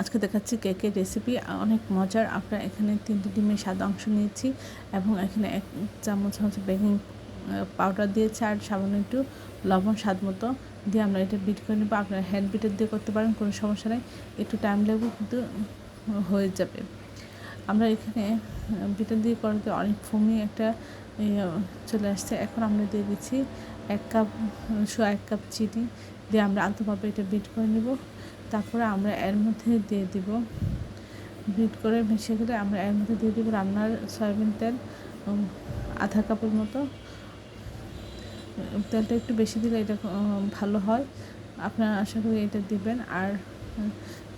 আজকে দেখাচ্ছি কেকের রেসিপি অনেক মজার। আমরা এখানে তিনটি ডিমের সাদা অংশ নিয়েছি এবং এখানে এক চামচ হচ্ছে বেকিং পাউডার দিয়েছি আর সামান্য একটু লবণ স্বাদ মতো দিয়ে আমরা এটা বিট করে নেব। আপনারা হ্যান্ড বিটার দিয়ে করতে পারেন, কোনো সমস্যা নেই। একটু টাইম লাগবে কিন্তু হয়ে যাবে। আমরা এখানে বিটার দিয়ে করতে অনেক ফমি একটা চলে আসছে। এখন আমরা দিয়ে দিচ্ছি এক কাপ শো এক কাপ চিনি। দিয়ে আমরা আলতোভাবে এটা বিট করে নেব। তারপরে আমরা এর মধ্যে দিয়ে দিব বিট করে মিশিয়ে গেলে আমরা এর মধ্যে দিয়ে দিব রান্নার সয়াবিন তেল আধা কাপের মতো। তেলটা একটু বেশি দিলে এটা ভালো হয়। আপনারা আশা করি এটা দিবেন। আর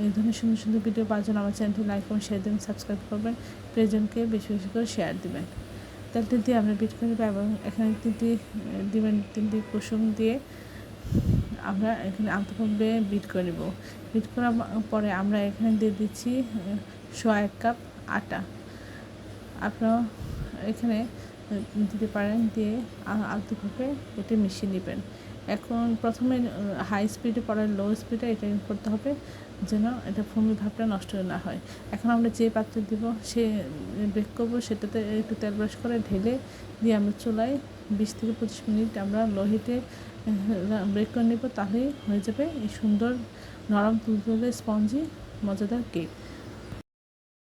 এই ধরনের সুন্দর সুন্দর ভিডিও পাওয়ার জন্য আমার চ্যানেলটি লাইক করুন শেয়ার দেবেন সাবস্ক্রাইব করবেন, প্রিয়জনকে বেশি বেশি করে শেয়ার দেবেন। তেলটা দিয়ে আমরা বিট করে এবং এখানে তিনটি দিবেন তিনটি কুসুম দিয়ে। আমরা এখানে আলতোভাবে বিট করে নেব। বিট করার পরে আমরা এখানে দিয়ে দিচ্ছি সোয়া এক কাপ আটা। আপনারা এখানে দিতে পারেন দিয়ে আলতোভাবে এটা মিশিয়ে নেবেন। এখন প্রথমে হাই স্পিডে পরে লো স্পিডে এটা করতে হবে যেন এটা ফুমি ভাবটা নষ্ট না হয়। এখন আমরা যে পাত্রে দিব সে বেক করব সেটাতে একটু তেল ব্রাশ করে ঢেলে দিয়ে আমরা চুলায় বিশ থেকে পঁচিশ মিনিট আমরা লোহিতে ব্রেক করে নেব, তাহলেই হয়ে যাবে এই সুন্দর নরম তুলতুলে স্পঞ্জি মজাদার কেক